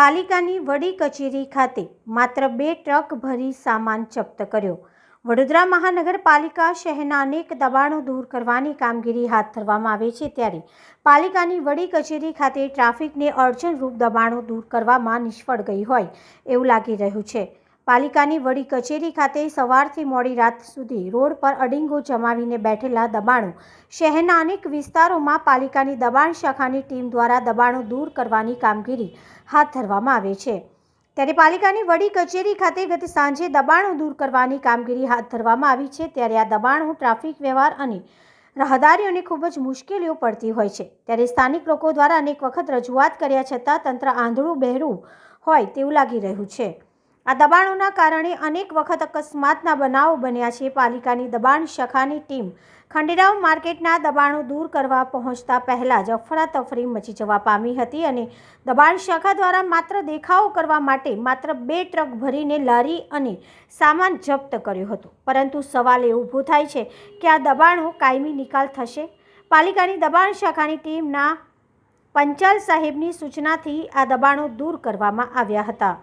પાલિકાની વડી કચેરી ખાતે માત્ર બે ટ્રક ભરી સામાન જપ્ત કર્યો. વડોદરા મહાનગરપાલિકા શહેરના અનેક દબાણો દૂર કરવાની કામગીરી હાથ ધરવામાં આવે છે ત્યારે પાલિકાની વડી કચેરી ખાતે ટ્રાફિકને અડચણરૂપ દબાણો દૂર કરવામાં નિષ્ફળ ગઈ હોય એવું લાગી રહ્યું છે. પાલિકાની વડી કચેરી ખાતે સવારથી મોડી રાત સુધી રોડ પર અડિંગો જમાવીને બેઠેલા દબાણો. શહેરના અનેક વિસ્તારોમાં પાલિકાની દબાણ શાખાની ટીમ દ્વારા દબાણો દૂર કરવાની કામગીરી હાથ ધરવામાં આવે છે. ત્યારે પાલિકાની વડી કચેરી ખાતે ગત સાંજે દબાણો દૂર કરવાની કામગીરી હાથ ધરવામાં આવી છે. ત્યારે આ દબાણો ટ્રાફિક વ્યવહાર અને રાહદારીઓને ખૂબ જ મુશ્કેલીઓ પડતી હોય છે. ત્યારે સ્થાનિક લોકો દ્વારા અનેક વખત રજૂઆત કર્યા છતાં તંત્ર આંધળું બહેરું હોય તેવું લાગી રહ્યું છે. આ દબાણોના કારણે અનેક વખત અકસ્માતના બનાવો બન્યા છે. પાલિકાની દબાણ શાખાની ટીમ ખંડેરાવ માર્કેટના દબાણો દૂર કરવા પહોંચતા પહેલાં જ અફરાતફરી મચી જવા પામી હતી અને દબાણ શાખા દ્વારા માત્ર દેખાવો કરવા માટે માત્ર બે ટ્રક ભરીને લારી અને સામાન જપ્ત કર્યો હતો. પરંતુ સવાલ એ ઊભો થાય છે કે આ દબાણો કાયમી નિકાલ થશે? પાલિકાની દબાણ શાખાની ટીમના પંચાલ સાહેબની સૂચનાથી આ દબાણો દૂર કરવામાં આવ્યા હતા.